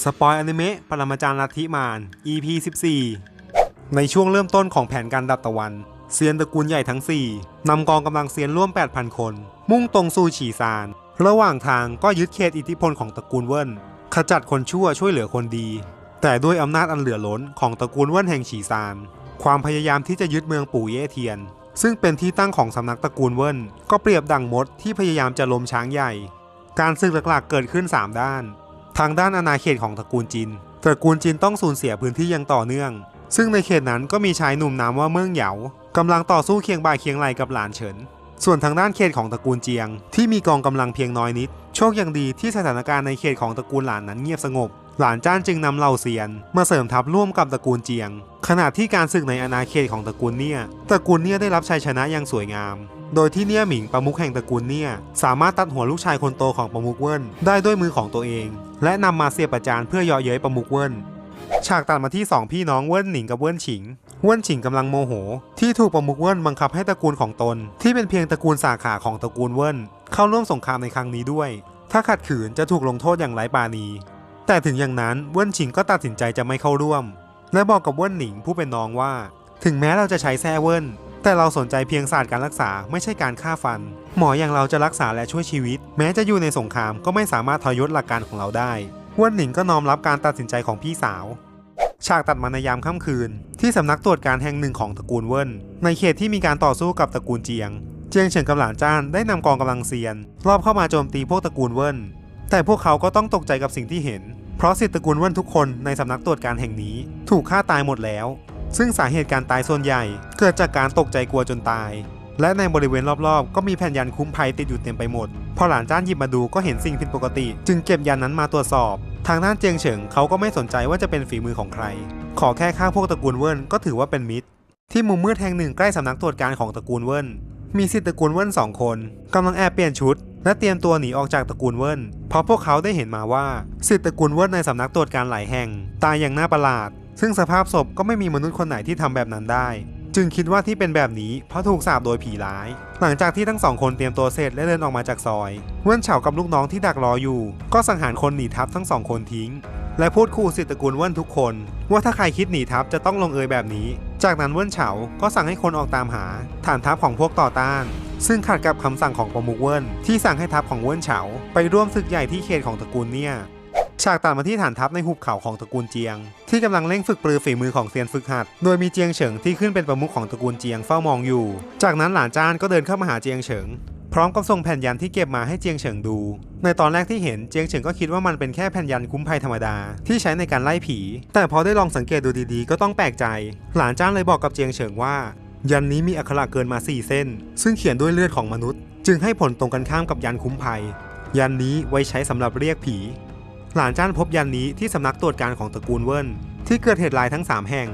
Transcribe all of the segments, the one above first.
สปอยอนิเมะปรมาจารย์ลัทธิมาร EP 14 ในช่วงเริ่มต้นของแผนการดับตะวันเซียนตระกูลใหญ่ทั้ง 4 นำกองกำลังเซียนร่วม 8,000 คน มุ่งตรงสู่ฉีซาน ระหว่างทางก็ยึดเขตอิทธิพลของตระกูลเวินขจัดคนชั่วช่วยเหลือคนดี แต่ด้วยอำนาจอันเหลือล้นของตระกูลเวินแห่งฉีซาน ความพยายามที่จะยึดเมืองปู่เย่เทียน ซึ่งเป็นที่ตั้งของสำนักตระกูลเวินก็เปรียบดังมดที่พยายามจะล้มช้างใหญ่ การศึกหลักๆเกิดขึ้น 3 ด้าน ทางด้านอาณาเขตของตระกูลจิน ตระกูลจินต้องสูญเสียพื้นที่อย่างต่อเนื่อง ซึ่งในเขตนั้นก็มีชายหนุ่มนามว่าเมืองเหยากำลังต่อสู้เคียงบ่าเคียงไหลกับหลานเฉิน ส่วนทางด้านเขตของตระกูลเจียง ที่มีกองกำลังเพียงน้อยนิด โชคยังดีที่สถานการณ์ในเขตของตระกูลหลานนั้นเงียบสงบ หลานจ้านจึงนำเหล่าเซียน มาเสริมทัพร่วมกับตระกูลเจียง ขณะที่การศึกในอาณาเขตของตระกูลเนี่ยตระกูลเนี่ยได้รับชัยชนะอย่างสวยงาม โดยที่เนี่ยหมิงประมุขแห่งตระกูลเนี่ยสามารถตัดหัวลูกชายคนโตของประมุขเวินได้ด้วยมือของตัวเอง และนำมาเสียประจานเพื่อเยาะเย้ยประมุขเวินฉากตัดมาที่สองพี่น้องเวินหนิงกับเวินฉิง เวินฉิงกำลังโมโห ที่ถูกประมุขเวินบังคับให้ตระกูลของตน ที่เป็นเพียงตระกูลสาขาของตระกูลเวินเข้าร่วมสงครามในครั้งนี้ด้วย ถ้าขัดขืนจะถูกลงโทษอย่างไร้ปาณี แต่ถึงอย่างนั้นเวินฉิงก็ตัดสินใจจะไม่เข้าร่วม และบอกกับเวินหนิงผู้เป็นน้องว่า ถึงแม้เราจะใช้แซ่เวินแต่เราสนใจเพียงศาสตร์การรักษาไม่ใช่การฆ่าฟัน หมออย่างเราจะรักษาและช่วยชีวิต แม้จะอยู่ในสงครามก็ไม่สามารถทรยศหลักการของเราได้เวินหนิงก็น้อมรับการตัดสินใจของพี่สาว ฉากตัดมาในยามค่ำคืน ที่สำนักตรวจการแห่งหนึ่งของตระกูลเวินในเขตที่มีการต่อสู้กับตระกูลเจียง เจียงเฉินกับหลานจ้านได้นำกองกำลังเซียน รอบเข้ามาโจมตีพวกตระกูลเวิน แต่พวกเขาก็ต้องตกใจกับสิ่งที่เห็น เพราะสิทธิตระกูลเวินทุกคนในสำนักตรวจการแห่งนี้ ถูกฆ่าตายหมดแล้ว ซึ่งสาเหตุการตายส่วนใหญ่ เกิดจากการตกใจกลัวจนตาย และในบริเวณรอบๆ ก็มีแผ่นยันคุ้มภัยติดอยู่เต็มไปหมด พอหลานจ้านหยิบมาดูก็เห็นสิ่งผิดปกติ จึงเก็บยันนั้นมาตรวจสอบ ทางด้านเจียงเฉิงเขาก็ไม่สนใจว่าจะเป็นฝีมือของใคร ขอแค่ฆ่าพวกตระกูลเวินก็ถือว่าเป็นมิตร ที่มุมมืดแห่งหนึ่งใกล้สำนักตรวจการของตระกูลเวินมีสิทธิตระกูลเวินสองคนกำลังแอบเปลี่ยนชุด และเตรียมตัวหนีออกจากตระกูลเวิร์นเพราะพวกเขาได้เห็นมาว่าสิทธิตระกูลเวิร์นในสำนักตรวจการหลายแห่ง ตายอย่างน่าประหลาด ซึ่งสภาพศพก็ไม่มีมนุษย์คนไหนที่ทำแบบนั้นได้ จึงคิดว่าที่เป็นแบบนี้เพราะถูกสาปโดยผีร้าย หลังจากที่ทั้งสองคนเตรียมตัวเสร็จและเดินออกมาจากซอย เวิร์นเฉากับลูกน้องที่ดักรออยู่ ก็สังหารคนหนีทับทั้งสองคนทิ้ง และพูดคู่สิทธิตระกูลเวินทุกคน ว่าถ้าใครคิดหนีทัพจะต้องลงเอยแบบนี้ จากนั้นเวินเฉาก็สั่งให้คนออกตามหา ฐานทัพของพวกต่อต้าน ซึ่งขัดกับคำสั่งของประมุขเวินที่สั่งให้ทัพของเวินเฉาไปร่วมศึกใหญ่ที่เขตของตระกูลเนี่ยฉากตัดมาที่ฐานทัพในหุบเขาของตระกูลเจียง ที่กำลังเร่งฝึกปรือฝีมือของเซียนฝึกหัด โดยมีเจียงเฉิงที่ขึ้นเป็นประมุขของตระกูลเจียงเฝ้ามองอยู่ จากนั้นหลานจ้านก็เดินเข้ามาหาเจียงเฉิง พร้อมกับส่งแผ่นยันที่เก็บมาให้เจียงเฉิงดู ในตอนแรกที่เห็นเจียงเฉิงก็คิดว่ามันเป็นแค่แผ่นยันคุ้มภัยธรรมดา ที่ใช้ในการไล่ผี แต่พอได้ลองสังเกตดูดีๆ ก็ต้องแปลกใจ หลานจ้านเลยบอกกับเจียงเฉิงว่า ยันนี้มีอักขระเกินมา 4 เส้น ซึ่งเขียนด้วยเลือดของมนุษย์ จึงให้ผลตรงกันข้ามกับยันคุ้มภัย ยันนี้ไว้ใช้สำหรับเรียกผี หลานจ้านพบยันนี้ที่สำนักตรวจการของตระกูลเวินที่เกิดเหตุลายทั้ง 3 แห่ง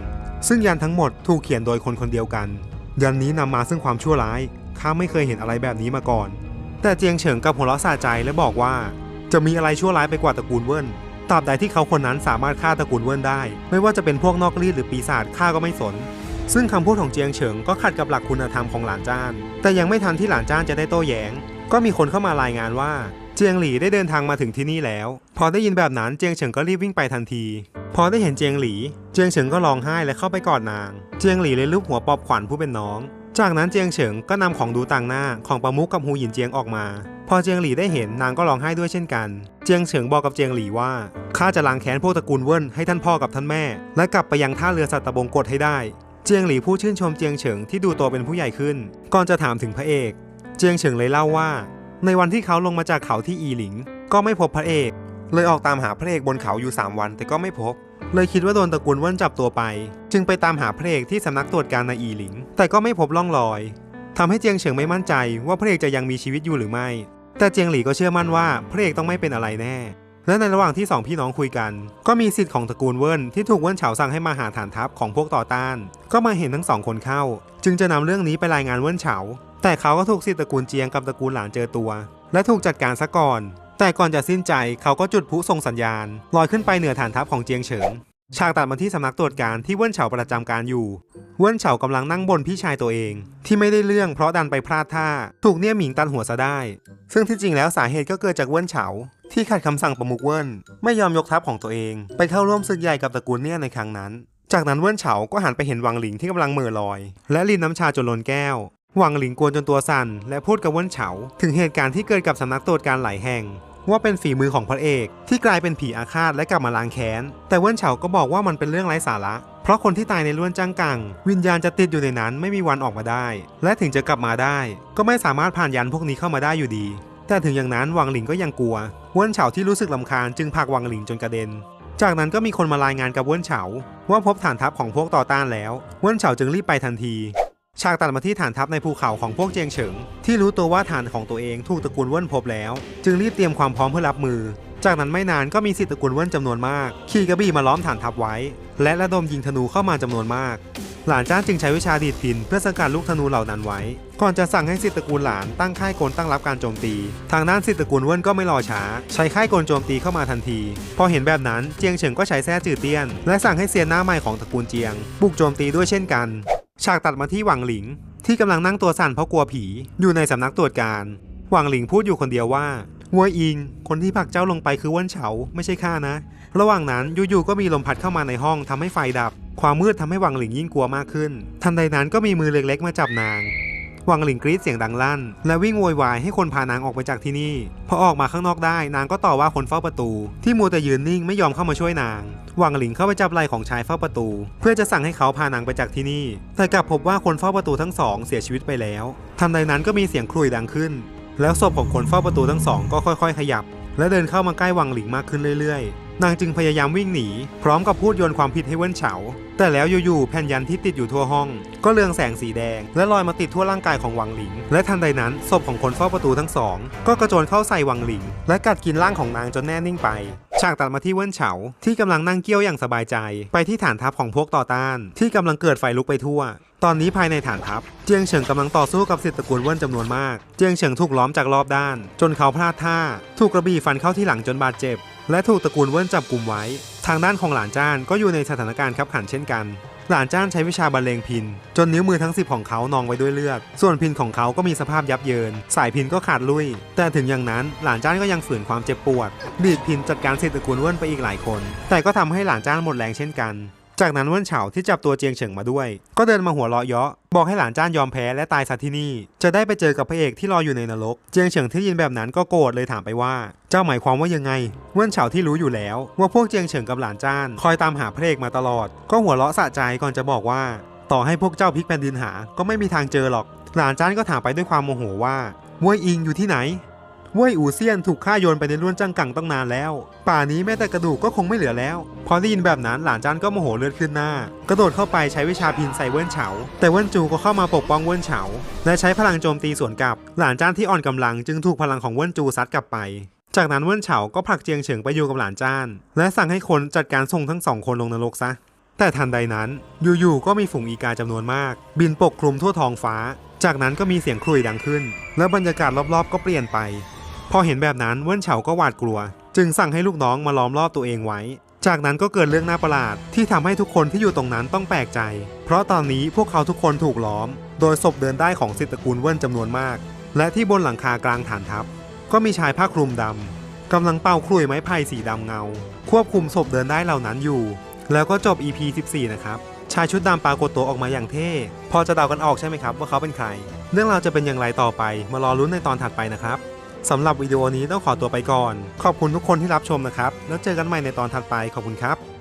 ซึ่งยันทั้งหมดถูกเขียนโดยคนคนเดียวกัน ยันนี้นำมาซึ่งความชั่วร้าย ข้าไม่เคยเห็นอะไรแบบนี้มาก่อน แต่เจียงเฉิงกับหัวเราะสะใจและบอกว่า จะมีอะไรชั่วร้ายไปกว่าตระกูลเวินตราบใดที่เขาคนนั้นสามารถฆ่าตระกูลเวินได้ ไม่ว่าจะเป็นพวกนอกรีดหรือปีศาจข้าก็ไม่สน ซึ่งคำพูดของเจียงเฉิงก็ขัดกับหลักคุณธรรมของหลานจ้าน แต่ยังไม่ทันที่หลานจ้านจะได้โต้แย้ง ก็มีคนเข้ามารายงานว่าเจียงหลี่ได้เดินทางมาถึงที่นี่แล้ว พอได้ยินแบบนั้นเจียงเฉิงก็รีบวิ่งไปทันที พอได้เห็นเจียงหลี่เจียงเฉิงก็ร้องไห้และเข้าไปกอดนาง เจียงหลี่เลยลูบหัวปอบขวัญผู้เป็นน้อง จากนั้นเจียงเฉิงก็นำของดูต่างหน้าของประมุขกับฮูหยินเจียงออกมา พอเจียงหลี่ได้เห็นนางก็ร้องไห้ด้วยเช่นกัน เจียงเฉิงบอกกับเจียงหลี่ว่าข้าจะล้างแค้นพวกตระกูลเวินให้ท่านพ่อกับท่านแม่ และกลับไปยังท่าเรือสัตตบงกฎให้ได้ เจียงหลี่ผู้ชื่นชมเจียงเฉิงที่ดูโตเป็นผู้ใหญ่ขึ้น ก่อนจะถามถึงพระเอก เจียงเฉิงเลยเล่าว่า ในวันที่เขาลงมาจากเขาที่อีหลิง ก็ไม่พบพระเอก เลยออกตามหาพระเอกบนเขาอยู่ 3 วันแต่ก็ไม่พบ เลยคิดว่าโดนตระกูลเว่นจับตัวไป จึงไปตามหาพระเอกที่สำนักตรวจการในอีหลิง แต่ก็ไม่พบร่องรอยทำให้เจียงเฉิงไม่มั่นใจว่าพระเอกจะยังมีชีวิตอยู่หรือไม่ แต่เจียงหลี่ก็เชื่อมั่นว่าพระเอกต้องไม่เป็นอะไรแน่ และในระหว่างที่สองพี่น้องคุยกัน ก็มีสิทธิ์ของตระกูลเวิร์นที่ถูกเวิร์นเฉาสั่งให้มาหาฐานทัพของพวกต่อต้าน ก็มาเห็นทั้งสองคนเข้า จึงจะนำเรื่องนี้ไปรายงานเวิร์นเฉา แต่เขาก็ถูกสิทธิ์ตระกูลเจียงกับตระกูลหลานเจอตัว และถูกจัดการซะก่อน แต่ก่อนจะสิ้นใจเขาก็จุดพลุส่งสัญญาณลอยขึ้นไปเหนือฐานทัพของเจียงเฉิงฉากตัดมาที่สำนักตรวจการที่เว้นเฉาประจำการอยู่ เว้นเฉากำลังนั่งบนพี่ชายตัวเอง ที่ไม่ได้เรื่องเพราะดันไปพลาดท่า ถูกเนี่ยหมิงตันหัวซะได้ ซึ่งที่จริงแล้วสาเหตุก็เกิดจากเว้นเฉา ที่ขัดคำสั่งประมุกเว้นไม่ยอมยกทัพของตัวเอง ไปเข้าร่วมศึกใหญ่กับตระกูลเนี่ยในครั้งนั้น จากนั้นเว้นเฉาก็หันไปเห็นวังหลิงที่กำลังเหม่อลอย และลินน้ำชาจนล้นแก้ววังหลิงกวนจนตัวสั่นและพูดกับเว้นเฉา ถึงเหตุการณ์ที่เกิดกับสำนักตรวจการหลายแห่ง ว่าเป็นฝีมือของพระเอก ที่กลายเป็นผีอาฆาตและกลับมาล้างแค้น แต่เว้นเฉาก็บอกว่ามันเป็นเรื่องไร้สาระ เพราะคนที่ตายในล้วนจ้างกัง วิญญาณจะติดอยู่ในนั้นไม่มีวันออกมาได้ และถึงจะกลับมาได้ ก็ไม่สามารถผ่านยันพวกนี้เข้ามาได้อยู่ดี แต่ถึงอย่างนั้นวังหลิงก็ยังกลัวเว้นเฉาที่รู้สึกลำคาญจึงผลักวังหลิงจนกระเด็น จากนั้นก็มีคนมารายงานกับเว้นเฉาว่าพบฐานทัพของพวกต่อต้านแล้ว เว้นเฉาจึงรีบไปทันที ฉากตัดมาที่ฐานทัพในภูเขาของพวกเจียงเฉิง ที่รู้ตัวว่าฐานของตัวเองถูกตระกูลเว่นพบแล้ว จึงรีบเตรียมความพร้อมเพื่อรับมือ จากนั้นไม่นานก็มีสิทธิตระกูลเว่นจำนวนมาก ขี่กระบี่มาล้อมฐานทัพไว้ และระดมยิงธนูเข้ามาจำนวนมาก หลานจ้านจึงใช้วิชาดีดพินเพื่อสกัดลูกธนูเหล่านั้นไว้ ก่อนจะสั่งให้สิทธิตระกูลหลานตั้งค่ายกลตั้งรับการโจมตี ทางด้านสิทธิตระกูลเว่นก็ไม่รอช้า ใช้ค่ายกลโจมตีเข้ามาทันที พอเห็นแบบนั้นเจียงเฉิงก็ใช้แส้จืดเตี้ยน และสั่งให้เซียนหน้าใหม่ของตระกูลเจียง บุกโจมตีด้วยเช่นกัน ฉากตัดมาที่หวังหลิง ที่กำลังนั่งตัวสั่นเพราะกลัวผีอยู่ในสำนักตรวจการ หวังหลิงพูดอยู่คนเดียวว่าวัวอิง คนที่ผลักเจ้าลงไปคือว่นเฉาไม่ใช่ข้านะ ระหว่างนั้นอยู่ๆก็มีลมพัดเข้ามาในห้องทำให้ไฟดับ ความมืดทำให้หวังหลิงยิ่งกลัวมากขึ้น ทันใดนั้นก็มีมือเล็กๆมาจับนาง วังหลิงกรีดเสียงดังลั่น และวิ่งโวยวายให้คนพานางออกไปจากที่นี่ พอออกมาข้างนอกได้นางก็ต่อว่าคนเฝ้าประตู ที่มัวแต่ยืนนิ่งไม่ยอมเข้ามาช่วยนางหวังหลิงเข้าไปจับไหล่ของชายเฝ้าประตู เพื่อจะสั่งให้เขาพานางไปจากที่นี่ แต่กลับพบว่าคนเฝ้าประตูทั้งสองเสียชีวิตไปแล้ว ทันใดนั้นก็มีเสียงครุยดังขึ้น แล้วศพของคนเฝ้าประตูทั้งสองก็ค่อย ๆ ขยับ และเดินเข้ามาใกล้วังหลิงมากขึ้นเรื่อยๆ นางจึงพยายามวิ่งหนี พร้อมกับพูดโยนความผิดให้เว้นเฉา แต่แล้วอยู่ๆแผ่นยันที่ติดอยู่ทั่วห้อง ก็เรืองแสงสีแดง และลอยมาติดทั่วร่างกายของวังหลิง และทันใดนั้นศพของคนเฝ้าประตูทั้งสอง ก็กระโจนเข้าใส่วังหลิง และกัดกินร่างของนางจนแน่นิ่งไปฉากตัดมาที่เว้นเฉา ที่กำลังนั่งเกี้ยวอย่างสบายใจ ไปที่ฐานทัพของพวกต่อต้าน ที่กำลังเกิดไฟลุกไปทั่ว ตอนนี้ภายในฐานทัพ เจียงเฉิงกำลังต่อสู้กับสิทธิตระกูลเว่นจำนวนมาก เจียงเฉิงถูกล้อมจากรอบด้าน จนเขาพลาดท่า ถูกกระบี่ฟันเข้าที่หลังจนบาดเจ็บ และถูกตระกูลเว่นจับกลุ่มไว้ ทางด้านของหลานจ้านก็อยู่ในสถานการณ์ขับขันเช่นกัน หลานจ้านใช้วิชาบรรเลงพิน จนนิ้วมือทั้งสิบของเขานองไว้ด้วยเลือด ส่วนพินของเขาก็มีสภาพยับเยิน สายพินก็ขาดลุย แต่ถึงอย่างนั้นหลานจ้านก็ยังฝืนความเจ็บปวด ดีดพินจัดการสิทธิตระกูลเว่นไปอีกหลายคน แต่ก็ทำให้หลานจ้านหมดแรงเช่นกัน จากนั้นเว่นเฉาที่จับตัวเจียงเฉิงมาด้วย ก็เดินมาหัวเราะเยาะบอกให้หลานจ้านยอมแพ้และตายซะที่นี่ จะได้ไปเจอกับพระเอกที่รออยู่ในนรก เจียงเฉิงที่ยินแบบนั้นก็โกรธเลยถามไปว่า เจ้าหมายความว่ายังไง เว่นเฉาที่รู้อยู่แล้ว ว่าพวกเจียงเฉิงกับหลานจ้าน คอยตามหาพระเอกมาตลอด ก็หัวเราะสะใจก่อนจะบอกว่า ต่อให้พวกเจ้าพลิกแผ่นดินหา ก็ไม่มีทางเจอหรอก หลานจ้านก็ถามไปด้วยความโมโหว่าเว่ยอิงอยู่ที่ไหน เว่ยอูเซียนถูกฆ่าโยนไปในล้วนจังกังตั้งนานแล้ว ป่านี้แม้แต่กระดูกก็คงไม่เหลือแล้ว พอได้ยินแบบนั้นหลานจันก็โมโหเลือดขึ้นหน้า กระโดดเข้าไปใช้วิชาพินใส่เว่นเฉา แต่เว่นจูก็เข้ามาปกป้องเว่นเฉา และใช้พลังโจมตีสวนกลับ หลานจ้านที่อ่อนกำลังจึงถูกพลังของเว่นจูซัดกลับไป จากนั้นเว่นเฉาก็ผลักเจียงเฉิงไปอยู่กับหลานจ้าน และสั่งให้คนจัดการส่งทั้งสองคนลงนรกซะ แต่ทันใดนั้นอยู่ๆก็มีฝูงอีกาจำนวนมาก บินปกคลุมทั่วท้องฟ้า จากนั้นก็มีเสียงครุยดังขึ้น และบรรยากาศรอบๆ ก็เปลี่ยนไป พอเห็นแบบนั้นเว่นเฉาก็หวาดกลัว จึงสั่งให้ลูกน้องมาล้อมรอบตัวเองไว้ จากนั้นก็เกิดเรื่องน่าประหลาดที่ทำให้ทุกคนที่อยู่ตรงนั้นต้องแปลกใจ เพราะตอนนี้พวกเขาทุกคนถูกล้อม โดยศพเดินได้ของสิทธิกูลเว่นจำนวนมาก และที่บนหลังคากลางฐานทัพ ก็มีชายผ้าคลุมดำกำลังเป่าคลุยไม้ไผ่สีดำเงา ควบคุมศพเดินได้เหล่านั้นอยู่ แล้วก็จบ EP 14 นะครับชายชุดดำปรากฏตัวออกมาอย่างเท่ พอจะเดากันออกใช่ไหมครับว่าเขาเป็นใคร เรื่องราวจะเป็นอย่างไรต่อไป มารอลุ้นในตอนถัดไปนะครับ สำหรับวิดีโอนี้ต้องขอตัวไปก่อน ขอบคุณทุกคนที่รับชมนะครับ แล้วเจอกันใหม่ในตอนถัดไปขอบคุณครับ